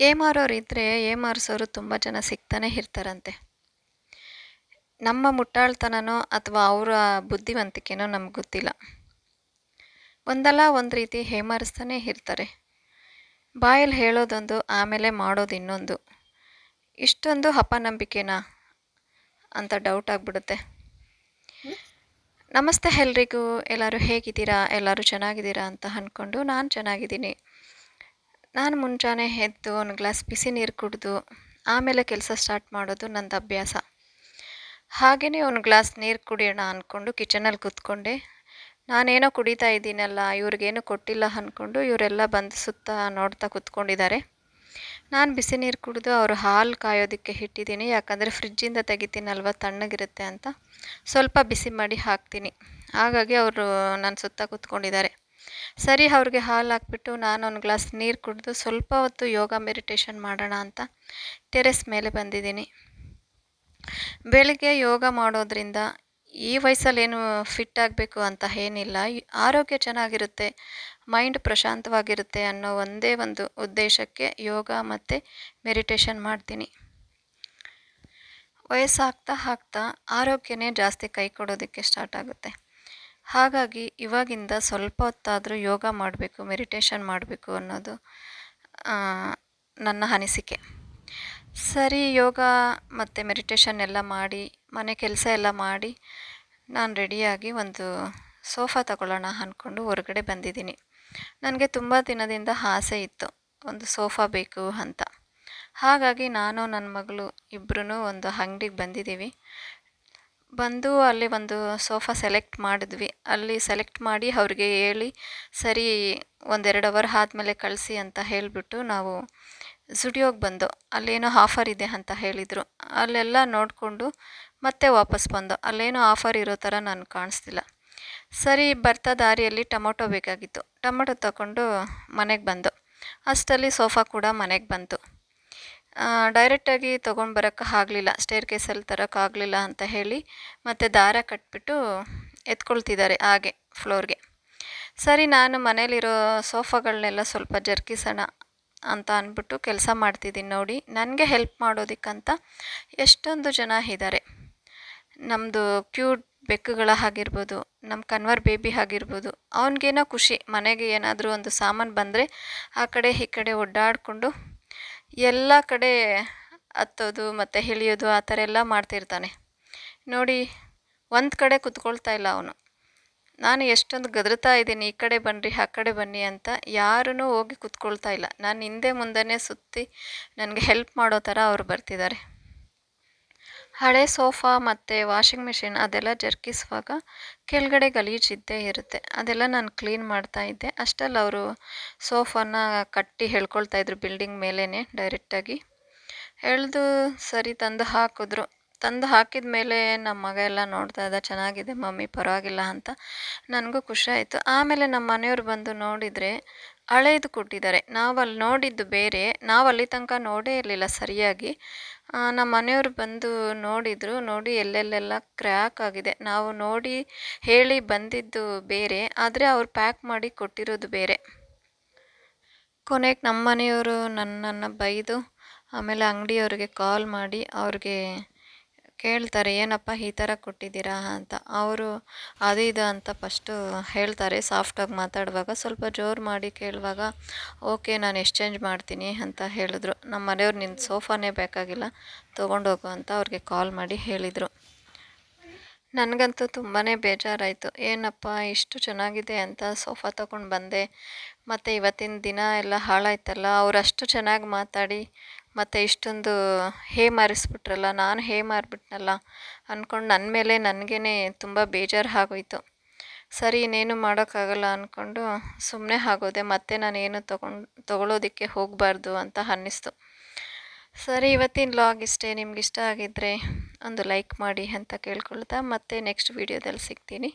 ಏಮಾರೋರಿದ್ದರೆ ಏಮಾರಿಸೋರು ತುಂಬ ಜನ ಸಿಗ್ತಾನೆ ಇರ್ತಾರಂತೆ. ನಮ್ಮ ಮುಟ್ಟಾಳ್ತನನೋ ಅಥವಾ ಅವರ ಬುದ್ಧಿವಂತಿಕೆನೋ ನಮ್ಗೆ ಗೊತ್ತಿಲ್ಲ. ಒಂದಲ್ಲ ಒಂದು ರೀತಿ ಹೇಮಾರಿಸ್ತಾನೆ ಇರ್ತಾರೆ. ಬಾಯಲ್ಲಿ ಹೇಳೋದೊಂದು, ಆಮೇಲೆ ಮಾಡೋದು ಇನ್ನೊಂದು. ಇಷ್ಟೊಂದು ಅಪನಂಬಿಕೆನಾ ಅಂತ ಡೌಟ್ ಆಗಿಬಿಡುತ್ತೆ. ನಮಸ್ತೆ ಎಲ್ರಿಗೂ. ಎಲ್ಲರೂ ಹೇಗಿದ್ದೀರಾ? ಎಲ್ಲರೂ ಚೆನ್ನಾಗಿದ್ದೀರಾ ಅಂತ ಅಂದ್ಕೊಂಡು ನಾನು ಚೆನ್ನಾಗಿದ್ದೀನಿ. ನಾನು ಮುಂಜಾನೆ ಎದ್ದು ಒಂದು ಗ್ಲಾಸ್ ಬಿಸಿ ನೀರು ಕುಡಿದು, ಆಮೇಲೆ ಕೆಲಸ ಸ್ಟಾರ್ಟ್ ಮಾಡೋದು ನಂದು ಅಭ್ಯಾಸ. ಹಾಗೆಯೇ ಒಂದು ಗ್ಲಾಸ್ ನೀರು ಕುಡಿಯೋಣ ಅಂದ್ಕೊಂಡು ಕಿಚನಲ್ಲಿ ಕೂತ್ಕೊಂಡೆ. ನಾನೇನೋ ಕುಡಿತಾ ಇದ್ದೀನಲ್ಲ, ಇವ್ರಿಗೇನು ಕೊಟ್ಟಿಲ್ಲ ಅಂದ್ಕೊಂಡು ಇವರೆಲ್ಲ ಬಂದು ಸುತ್ತ ನೋಡ್ತಾ ಕೂತ್ಕೊಂಡಿದ್ದಾರೆ. ನಾನು ಬಿಸಿ ನೀರು ಕುಡಿದು ಅವರು ಹಾಲು ಕಾಯೋದಕ್ಕೆ ಇಟ್ಟಿದ್ದೀನಿ, ಯಾಕಂದರೆ ಫ್ರಿಜ್ಜಿಂದ ತೆಗಿತೀನಲ್ವ ತಣ್ಣಗಿರುತ್ತೆ ಅಂತ. ಸ್ವಲ್ಪ ಬಿಸಿ ಮಾಡಿ ಹಾಕ್ತೀನಿ. ಹಾಗಾಗಿ ಅವರು ನನ್ನ ಸುತ್ತ ಕೂತ್ಕೊಂಡಿದ್ದಾರೆ. ಸರಿ, ಅವ್ರಿಗೆ ಹಾಲು ಹಾಕ್ಬಿಟ್ಟು ನಾನು ಒಂದು ಗ್ಲಾಸ್ ನೀರು ಕುಡಿದು ಸ್ವಲ್ಪ ಹೊತ್ತು ಯೋಗ ಮೆಡಿಟೇಷನ್ ಮಾಡೋಣ ಅಂತ ಟೆರೆಸ್ ಮೇಲೆ ಬಂದಿದ್ದೀನಿ. ಬೆಳಗ್ಗೆ ಯೋಗ ಮಾಡೋದ್ರಿಂದ ಈ ವಯಸ್ಸಲ್ಲೇನು ಫಿಟ್ ಆಗಬೇಕು ಅಂತ ಏನಿಲ್ಲ. ಆರೋಗ್ಯ ಚೆನ್ನಾಗಿರುತ್ತೆ, ಮೈಂಡ್ ಪ್ರಶಾಂತವಾಗಿರುತ್ತೆ ಅನ್ನೋ ಒಂದೇ ಒಂದು ಉದ್ದೇಶಕ್ಕೆ ಯೋಗ ಮತ್ತು ಮೆಡಿಟೇಷನ್ ಮಾಡ್ತೀನಿ. ವಯಸ್ಸಾಗ್ತಾ ಆಗ್ತಾ ಆರೋಗ್ಯನೇ ಜಾಸ್ತಿ ಕೈ ಕೊಡೋದಕ್ಕೆ ಸ್ಟಾರ್ಟ್ ಆಗುತ್ತೆ. ಹಾಗಾಗಿ ಇವಾಗಿಂದ ಸ್ವಲ್ಪ ಹೊತ್ತಾದರೂ ಯೋಗ ಮಾಡಬೇಕು, ಮೆಡಿಟೇಷನ್ ಮಾಡಬೇಕು ಅನ್ನೋದು ನನ್ನ ಅನಿಸಿಕೆ. ಸರಿ, ಯೋಗ ಮತ್ತು ಮೆಡಿಟೇಷನ್ ಎಲ್ಲ ಮಾಡಿ, ಮನೆ ಕೆಲಸ ಎಲ್ಲ ಮಾಡಿ, ನಾನು ರೆಡಿಯಾಗಿ ಒಂದು ಸೋಫಾ ತಗೊಳ್ಳೋಣ ಅಂದ್ಕೊಂಡು ಹೊರಗಡೆ ಬಂದಿದ್ದೀನಿ. ನನಗೆ ತುಂಬ ದಿನದಿಂದ ಆಸೆ ಇತ್ತು, ಒಂದು ಸೋಫಾ ಬೇಕು ಅಂತ. ಹಾಗಾಗಿ ನಾನು ನನ್ನ ಮಗಳು ಇಬ್ಬರೂ ಒಂದು ಅಂಗಡಿಗೆ ಬಂದಿದ್ದೀವಿ. ಬಂದು ಅಲ್ಲಿ ಒಂದು ಸೋಫಾ ಸೆಲೆಕ್ಟ್ ಮಾಡಿದ್ವಿ. ಅಲ್ಲಿ ಸೆಲೆಕ್ಟ್ ಮಾಡಿ ಅವ್ರಿಗೆ ಹೇಳಿ, ಸರಿ, ಒಂದೆರಡು ಅವರ್ ಆದಮೇಲೆ ಕಳಿಸಿ ಅಂತ ಹೇಳಿಬಿಟ್ಟು ನಾವು ಝುಡಿಯೋಗೆ ಬಂದು, ಅಲ್ಲೇನೋ ಆಫರ್ ಇದೆ ಅಂತ ಹೇಳಿದರು. ಅಲ್ಲೆಲ್ಲ ನೋಡಿಕೊಂಡು ಮತ್ತೆ ವಾಪಸ್ ಬಂದು, ಅಲ್ಲೇನೋ ಆಫರ್ ಇರೋ ಥರ ನಾನು ಕಾಣಿಸ್ತಿಲ್ಲ. ಸರಿ, ಬರ್ತಾ ದಾರಿಯಲ್ಲಿ ಟೊಮೊಟೊ ಬೇಕಾಗಿತ್ತು. ಟೊಮೊಟೊ ತಗೊಂಡು ಮನೆಗೆ ಬಂದು ಅಷ್ಟಲ್ಲಿ ಸೋಫಾ ಕೂಡ ಮನೆಗೆ ಬಂತು. ಡೈರೆಕ್ಟಾಗಿ ತೊಗೊಂಡು ಬರೋಕ್ಕೆ ಆಗಲಿಲ್ಲ. ಸ್ಟೇರ್ ಕೇಸಲ್ಲಿ ತರೋಕ್ಕಾಗಲಿಲ್ಲ ಅಂತ ಹೇಳಿ ಮತ್ತು ದಾರ ಕಟ್ಬಿಟ್ಟು ಎತ್ಕೊಳ್ತಿದ್ದಾರೆ ಹಾಗೆ ಫ್ಲೋರ್ಗೆ ಸರಿ, ನಾನು ಮನೇಲಿರೋ ಸೋಫಾಗಳನ್ನೆಲ್ಲ ಸ್ವಲ್ಪ ಜರ್ಕಿಸೋಣ ಅಂತ ಅಂದ್ಬಿಟ್ಟು ಕೆಲಸ ಮಾಡ್ತಿದ್ದೀನಿ ನೋಡಿ. ನನಗೆ ಹೆಲ್ಪ್ ಮಾಡೋದಕ್ಕಂತ ಎಷ್ಟೊಂದು ಜನ ಇದ್ದಾರೆ ನಮ್ಮದು ಕ್ಯೂಟ್ ಬೆಕ್ಕುಗಳ ಆಗಿರ್ಬೋದು ನಮ್ಮ ಕನ್ವರ್ ಬೇಬಿ ಆಗಿರ್ಬೋದು ಅವನಿಗೇನೋ ಖುಷಿ, ಮನೆಗೆ ಏನಾದರೂ ಒಂದು ಸಾಮಾನು ಬಂದರೆ ಆ ಕಡೆ ಈ ಕಡೆ ಒಡ್ಡಾಡಿಕೊಂಡು ಎಲ್ಲ ಕಡೆ ಹತ್ತೋದು ಮತ್ತು ಇಳಿಯೋದು ಆ ಥರ ಎಲ್ಲ ಮಾಡ್ತಿರ್ತಾನೆ. ನೋಡಿ, ಒಂದು ಕಡೆ ಕುತ್ಕೊಳ್ತಾ ಇಲ್ಲ ಅವನು. ನಾನು ಎಷ್ಟೊಂದು ಗದರ್ತಾ ಇದ್ದೀನಿ, ಈ ಕಡೆ ಬನ್ನಿರಿ ಆ ಕಡೆ ಬನ್ನಿ ಅಂತ ಯಾರೂ ಹೋಗಿ ಕುತ್ಕೊಳ್ತಾ ಇಲ್ಲ. ನಾನು ಹಿಂದೆ ಮುಂದೆನೇ ಸುತ್ತಿ ನನಗೆ ಹೆಲ್ಪ್ ಮಾಡೋ ಥರ ಅವ್ರು ಬರ್ತಿದ್ದಾರೆ. ಹಳೆ ಸೋಫಾ ಮತ್ತು ವಾಷಿಂಗ್ ಮಿಷಿನ್ ಅದೆಲ್ಲ ಜರ್ಕಿಸುವಾಗ ಕೆಳಗಡೆ ಗಲೀಜಿದ್ದೇ ಇರುತ್ತೆ. ಅದೆಲ್ಲ ನಾನು ಕ್ಲೀನ್ ಮಾಡ್ತಾ ಇದ್ದೆ. ಅಷ್ಟರಲ್ಲಿ ಅವರು ಸೋಫಾನ ಕಟ್ಟಿ ಹೇಳ್ಕೊಳ್ತಾ ಇದ್ರು ಬಿಲ್ಡಿಂಗ್ ಮೇಲೇ ಡೈರೆಕ್ಟಾಗಿ ಎಳೆದು ಸರಿ ತಂದು ಹಾಕಿದ್ರು. ತಂದು ಹಾಕಿದ ಮೇಲೆ ನಮ್ಮ ಮಗ ಎಲ್ಲ ನೋಡ್ತಾ ಇದ್ದ, ಚೆನ್ನಾಗಿದೆ ಮಮ್ಮಿ, ಪರವಾಗಿಲ್ಲ ಅಂತ. ನನಗೂ ಖುಷಿ ಆಯಿತು. ಆಮೇಲೆ ನಮ್ಮ ಮನೆಯವ್ರು ಬಂದು ನೋಡಿದರೆ ಹಳೇದು ಕೊಟ್ಟಿದ್ದಾರೆ. ನಾವಲ್ಲಿ ನೋಡಿದ್ದು ಬೇರೆ. ನಾವು ಅಲ್ಲಿ ತನಕ ನೋಡೇ ಇರಲಿಲ್ಲ ಸರಿಯಾಗಿ. ನಮ್ಮ ಮನೆಯವ್ರು ಬಂದು ನೋಡಿದರು. ನೋಡಿ ಎಲ್ಲೆಲ್ಲೆಲ್ಲ ಕ್ರ್ಯಾಕ್ ಆಗಿದೆ. ನಾವು ನೋಡಿ ಹೇಳಿ ಬಂದಿದ್ದು ಬೇರೆ. ಆದರೆ ಅವ್ರು ಪ್ಯಾಕ್ ಮಾಡಿ ಕೊಟ್ಟಿರೋದು ಬೇರೆ. ಕೊನೆಗೆ ನಮ್ಮ ಮನೆಯವರು ನನ್ನನ್ನು ಬೈದು, ಆಮೇಲೆ ಅಂಗಡಿಯವ್ರಿಗೆ ಕಾಲ್ ಮಾಡಿ ಅವ್ರಿಗೆ ಕೇಳ್ತಾರೆ, ಏನಪ್ಪ ಈ ಥರ ಕೊಟ್ಟಿದ್ದೀರಾ? ಅಂತ. ಅವರು, ಅದು ಇದು ಅಂತ ಫಸ್ಟು ಹೇಳ್ತಾರೆ ಸಾಫ್ಟಾಗಿ ಮಾತಾಡುವಾಗ. ಸ್ವಲ್ಪ ಜೋರು ಮಾಡಿ ಕೇಳುವಾಗ, ಓಕೆ, ನಾನು ಎಕ್ಸ್ಚೇಂಜ್ ಮಾಡ್ತೀನಿ ಅಂತ ಹೇಳಿದ್ರು. ನಮ್ಮ ಮನೆಯವ್ರು ನಿನ್ನ ಸೋಫಾನೇ ಬೇಕಾಗಿಲ್ಲ, ತೊಗೊಂಡೋಗು ಅಂತ ಅವ್ರಿಗೆ ಕಾಲ್ ಮಾಡಿ ಹೇಳಿದರು. ನನಗಂತೂ ತುಂಬಾ ಬೇಜಾರಾಯಿತು. ಏನಪ್ಪ, ಇಷ್ಟು ಚೆನ್ನಾಗಿದೆ ಅಂತ ಸೋಫಾ ತೊಗೊಂಡು ಬಂದೆ. ಮತ್ತು ಇವತ್ತಿನ ದಿನ ಎಲ್ಲ ಹಾಳಾಯ್ತಲ್ಲ, ಅವ್ರು ಅಷ್ಟು ಚೆನ್ನಾಗಿ ಮಾತಾಡಿ ಮತ್ತು ಇಷ್ಟೊಂದು ಹೇ ಮಾರಿಸ್ಬಿಟ್ರಲ್ಲ, ನಾನು ಹೇ ಮಾರಿಬಿಟ್ನಲ್ಲ ಅಂದ್ಕೊಂಡು ನನ್ನ ಮೇಲೆ ನನಗೇ ತುಂಬ ಬೇಜಾರು ಆಗೋಯ್ತು. ಸರಿ, ಇನ್ನೇನು ಮಾಡೋಕ್ಕಾಗಲ್ಲ ಅಂದ್ಕೊಂಡು ಸುಮ್ಮನೆ ಆಗೋದೆ, ಮತ್ತೆ ನಾನೇನು ತೊಗೊಂಡು, ತೊಗೊಳೋದಕ್ಕೆ ಹೋಗಬಾರ್ದು ಅಂತ ಅನ್ನಿಸ್ತು. ಸರಿ, ಇವತ್ತಿನ ಲಾಗ್ ಇಷ್ಟೇ, ನಿಮ್ಗೆ ಇಷ್ಟ ಆಗಿದ್ದರೆ ಒಂದು ಲೈಕ್ ಮಾಡಿ ಅಂತ ಕೇಳ್ಕೊಳ್ತಾ ಮತ್ತೆ ನೆಕ್ಸ್ಟ್ ವೀಡಿಯೋದಲ್ಲಿ ಸಿಗ್ತೀನಿ.